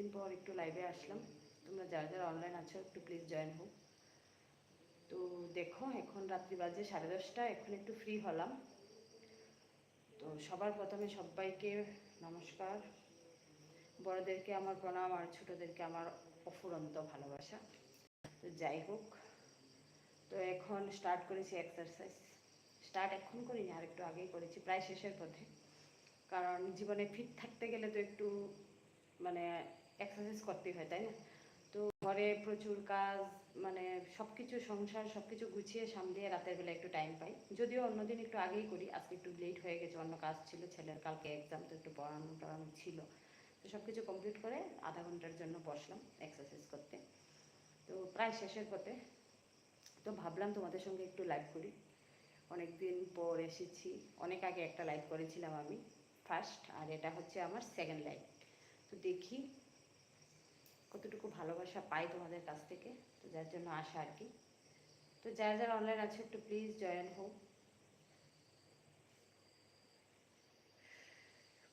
অনেকদিন পর একটু লাইভে আসলাম। তোমরা যারা যারা অনলাইন আছো, একটু প্লিজ জয়েন হো তো দেখো, এখন রাত্রি বাজে সাড়ে দশটা, এখন একটু ফ্রি হলাম। তো সবার প্রথমে সবাইকে নমস্কার। বড়দেরকে আমার প্রণাম, আর ছোটদেরকে আমার অফুরন্ত ভালোবাসা। তো যাই হোক, তো এখন স্টার্ট করেছি এক্সারসাইজ স্টার্ট এখন করিনি, আর একটু আগেই করেছি, প্রায় শেষের পথে। কারণ জীবনে ফিট থাকতে গেলে তো একটু মানে এক্সারসাইজ করতেই হয়, তাই না? তো ঘরে প্রচুর কাজ মানে সব কিছু সংসার সব কিছু গুছিয়ে সামলিয়ে রাতের বেলা একটু টাইম পাই। যদিও অন্যদিন একটু আগেই করি, আজকে একটু লেট হয়ে গেছে, অন্য কাজ ছিল, ছেলের কালকে এক্সাম তো একটু পড়ানো টড়ানো ছিল। তো সব কিছু কমপ্লিট করে আধা ঘণ্টার জন্য বসলাম এক্সারসাইজ করতে। তো প্রায় শেষের পথে, তো ভাবলাম তোমাদের সঙ্গে একটু লাইভ করি। অনেক দিন পর এসেছি, অনেক আগে একটা লাইভ করেছিলাম আমি ফার্স্ট আর এটা হচ্ছে আমার সেকেন্ড লাইভ তো দেখি কতটুকু ভালোবাসা পাই তোমাদের কাছ থেকে, তো যার জন্য আসা আর কি। তো যারা যারা অনলাইন আছে, একটু প্লিজ জয়েন হোক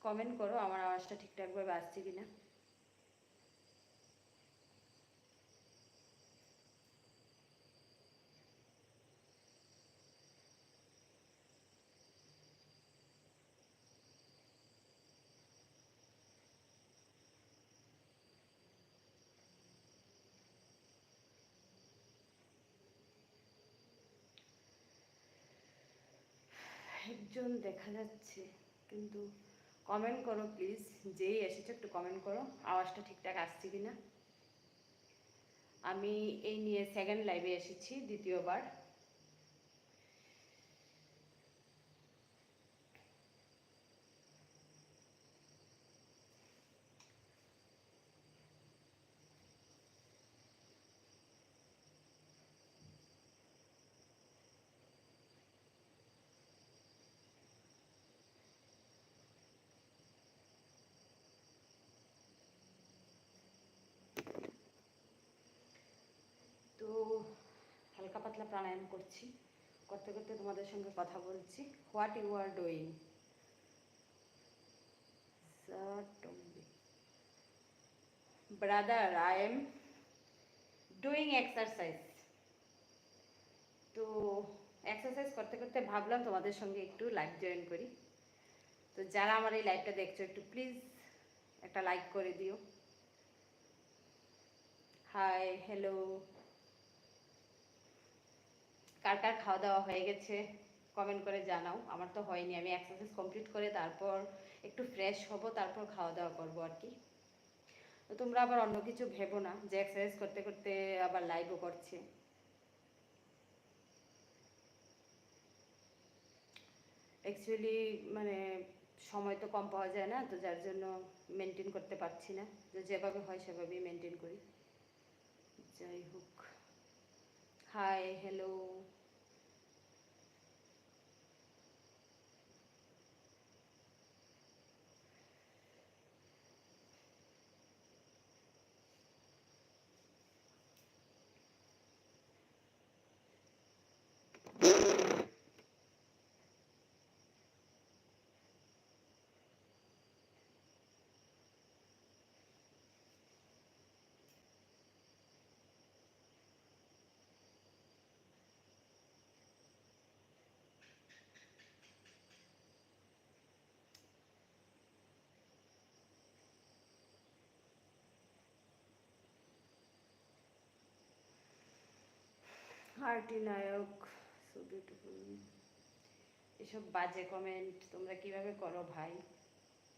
কমেন্ট করো, আমার আওয়াজটা ঠিকঠাকভাবে আসছে কি একজন দেখা যাচ্ছে, কিন্তু কমেন্ট করো প্লিজ যেই এসেছে একটু কমেন্ট করো, আওয়াজটা ঠিকঠাক আসছে কি না আমি এই নিয়ে সেকেন্ড লাইভে এসেছি দ্বিতীয়বার তো হালকা পাতলা প্রাণায়াম করছি, করতে করতে তোমাদের সঙ্গে কথা বলছি। What you are doing brother I am doing exercise তো এক্সারসাইজ করতে করতে ভাবলাম তোমাদের সঙ্গে একটু লাইভ জয়েন করি। তো যারা আমার এই লাইভটা দেখছ, একটু প্লিজ একটা লাইক করে দিও। হাই হ্যালো কার কার খাওয়া দাওয়া হয়ে গেছে কমেন্ট করে জানাও। আমার তো হয়নি, আমি এক্সারসাইজ কমপ্লিট করে তারপর একটু ফ্রেশ হব, তারপর খাওয়া দাওয়া করব আর কি। তো তোমরা আবার অন্য কিছু ভেবো না, যে এক্সারসাইজ করতে করতে আবার লাইভও করছে। অ্যাকচুয়ালি মানে সময় তো কম পাওয়া যায় না, তো যার জন্য মেনটেন করতে পারছি না। তো যেভাবে হয় সেভাবেই মেনটেন করি। যাই হোক। হাই হ্যালো হার্টি নায়ক সো বিউটিফুল এসব বাজে কমেন্ট তোমরা কীভাবে করো ভাই?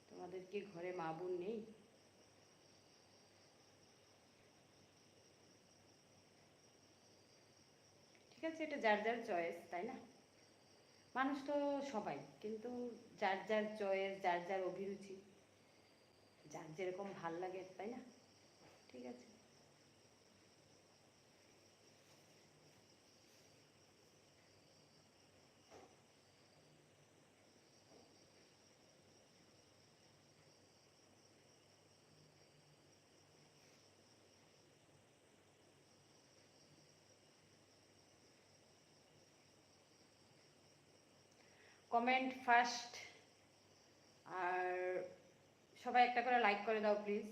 তোমাদের কি ঘরে মা বোন নেই? ঠিক আছে, এটা যার যার চয়েস তাই না? মানুষ তো সবাই, কিন্তু যার যার চয়েস যার যার অভিরুচি, যার যেরকম ভালো লাগে, তাই না? ঠিক আছে। কমেন্ট ফার্স্ট আর সবাই একটা করে লাইক করে দাও প্লিজ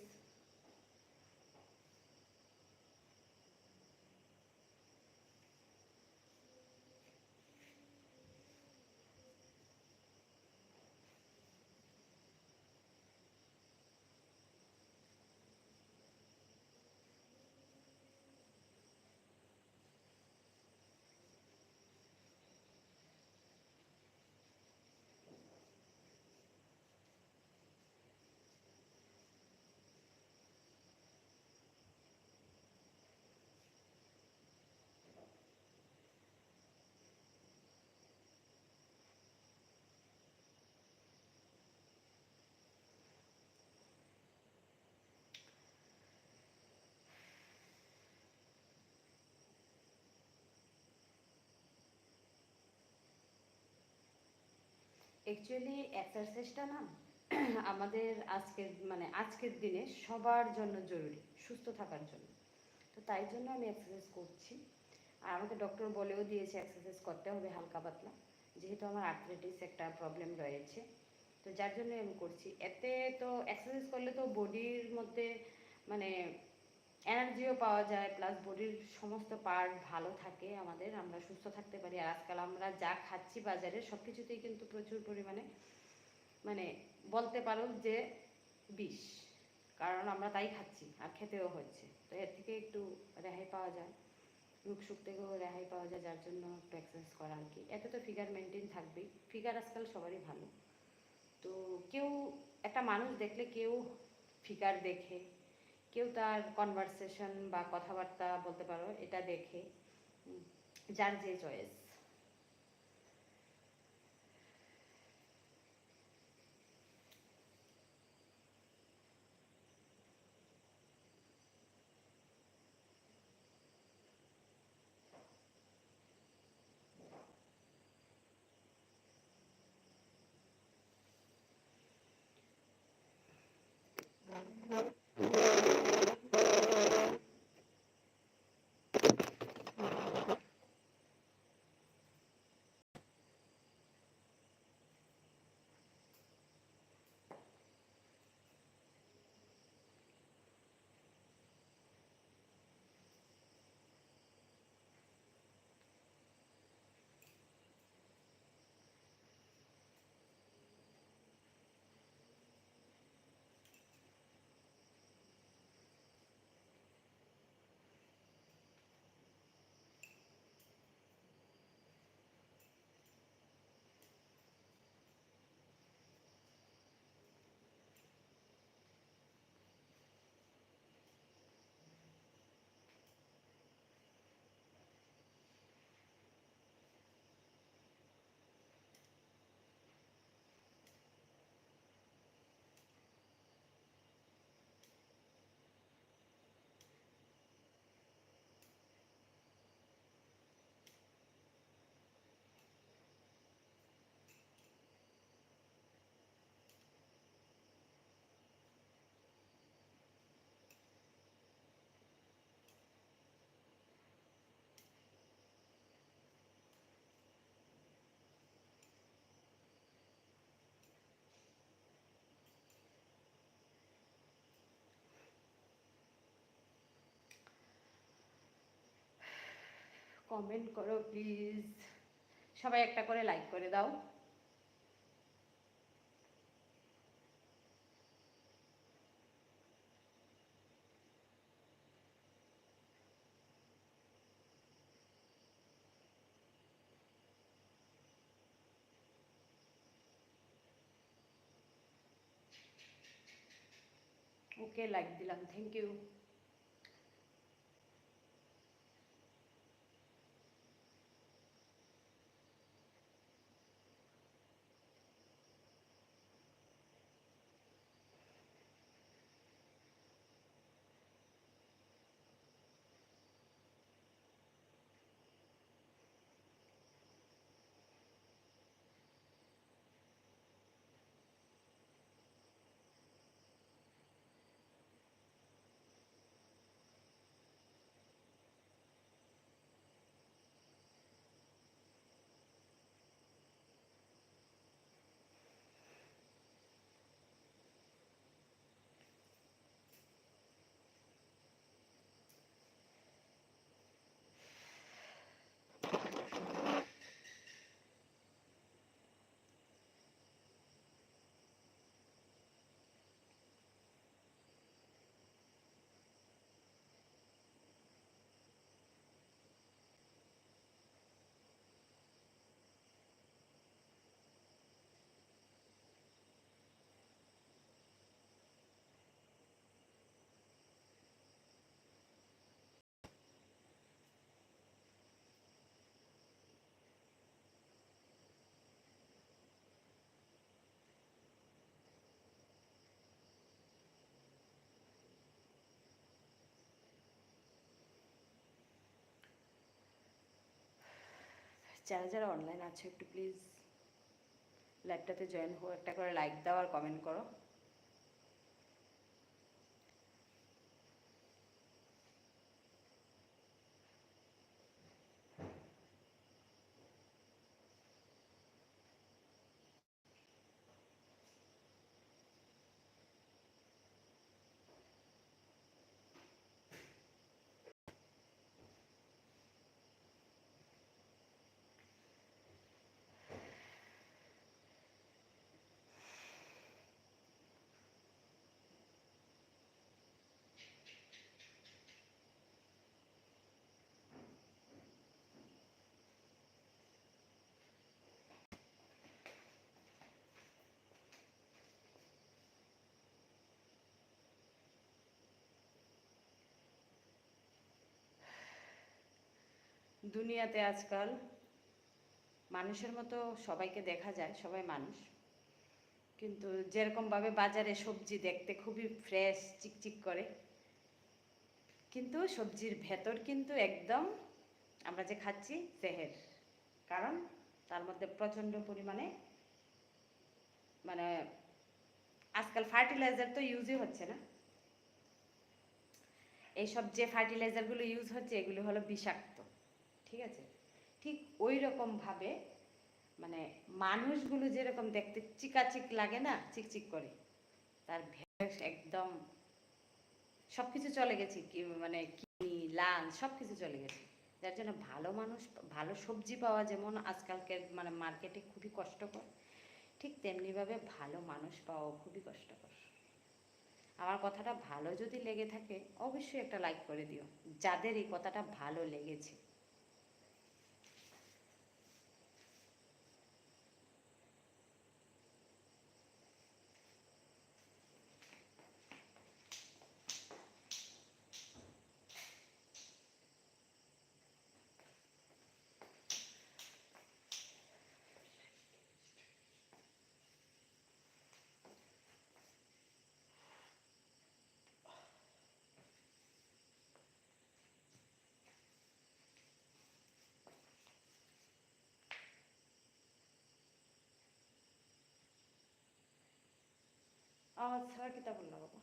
অ্যাকচুয়ালি এক্সারসাইজটা না, আমাদের আজকের মানে আজকের দিনে সবার জন্য জরুরি, সুস্থ থাকার জন্য। তো তাই জন্য আমি এক্সারসাইজ করছি। আর আমাকে ডক্টর বলেও দিয়েছে এক্সারসাইজ করতে হবে হালকা পাতলা। যেহেতু আমার আর্থ্রাইটিস একটা প্রবলেম রয়েছে। তো যার জন্য আমি করছি। এতে তো এক্সারসাইজ করলে তো বডির মধ্যে মানে এনার্জিও পাওয়া যায় প্লাস বডির সমস্ত পার্ট ভালো থাকে আমাদের, আমরা সুস্থ থাকতে পারি। আর আজকাল আমরা যা খাচ্ছি বাজারে সব কিছুতেই কিন্তু প্রচুর পরিমাণে মানে বলতে পারো যে বিষ। কারণ আমরা তাই খাচ্ছি, আর খেতেও হচ্ছে। তো এর থেকে একটু রেহাই পাওয়া যায়। রোগ সুখ থেকেও রেহাই পাওয়া যায়, যার জন্য একটু এক্সারসাইজ করা আর কি। এতে তো ফিগার মেনটেন থাকবেই। ফিগার আজকাল সবারই ভালো। তো কেউ, একটা মানুষ দেখলে কেউ ফিগার দেখে কেউ তার কনভারসেশন বা কথাবার্তা বলতে পারো এটা দেখে যার যে চয়েস কমেন্ট করো প্লিজ সবাই একটা করে লাইক করে দাও। ওকে লাইক দিলাম থ্যাংক ইউ যারা যারা অনলাইন আছো একটু প্লিজ লাইভটাতে জয়েন হো একটা করে লাইক দাও আর কমেন্ট করো। দুনিয়াতে আজকাল মানুষের মতো সবাইকে দেখা যায়, সবাই মানুষ। কিন্তু যেরকমভাবে বাজারে সবজি দেখতে খুবই ফ্রেশ চিকচিক করে, কিন্তু সবজির ভেতর কিন্তু একদম আমরা যে খাচ্ছি জেহের কারণ তার মধ্যে প্রচণ্ড পরিমাণে মানে আজকাল ফার্টিলাইজার তো ইউজই হচ্ছে না। এইসব যে ফার্টিলাইজারগুলো ইউজ হচ্ছে, এগুলো হলো বিষাক্ত। ঠিক আছে? ঠিক ওই রকমভাবে মানে মানুষগুলো যেরকম দেখতে চিকাচিক লাগে না, চিকচিক করে, তার ভেষ একদম সব কিছু চলে গেছে, কি মানে কিডনি লাল সব কিছু চলে গেছে। যার জন্য ভালো মানুষ, ভালো সবজি পাওয়া যেমন আজকালকের মানে মার্কেটে খুবই কষ্টকর, ঠিক তেমনিভাবে ভালো মানুষ পাওয়া খুবই কষ্টকর। আমার কথাটা ভালো যদি লেগে থাকে, অবশ্যই একটা লাইক করে দিও। যাদের এই কথাটা ভালো লেগেছে। আওয়াজ ছাড়া কিতা বললা বাবা।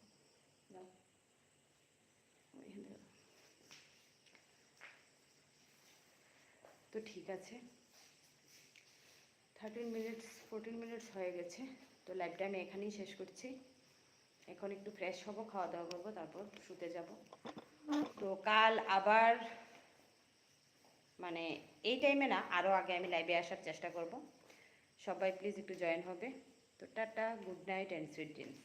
তো ঠিক আছে। থার্টিন মিনিটস ফোরটিন মিনিটস হয়ে গেছে। তো লাইভটা আমি এখানেই শেষ করছি। এখন একটু ফ্রেশ হব খাওয়া দাওয়া করব, তারপর শুতে যাব। তো কাল আবার মানে এই টাইমে না আরও আগে আমি লাইভে আসার চেষ্টা করব। সবাই প্লিজ একটু জয়েন হবে। তো tata good night and sweet dreams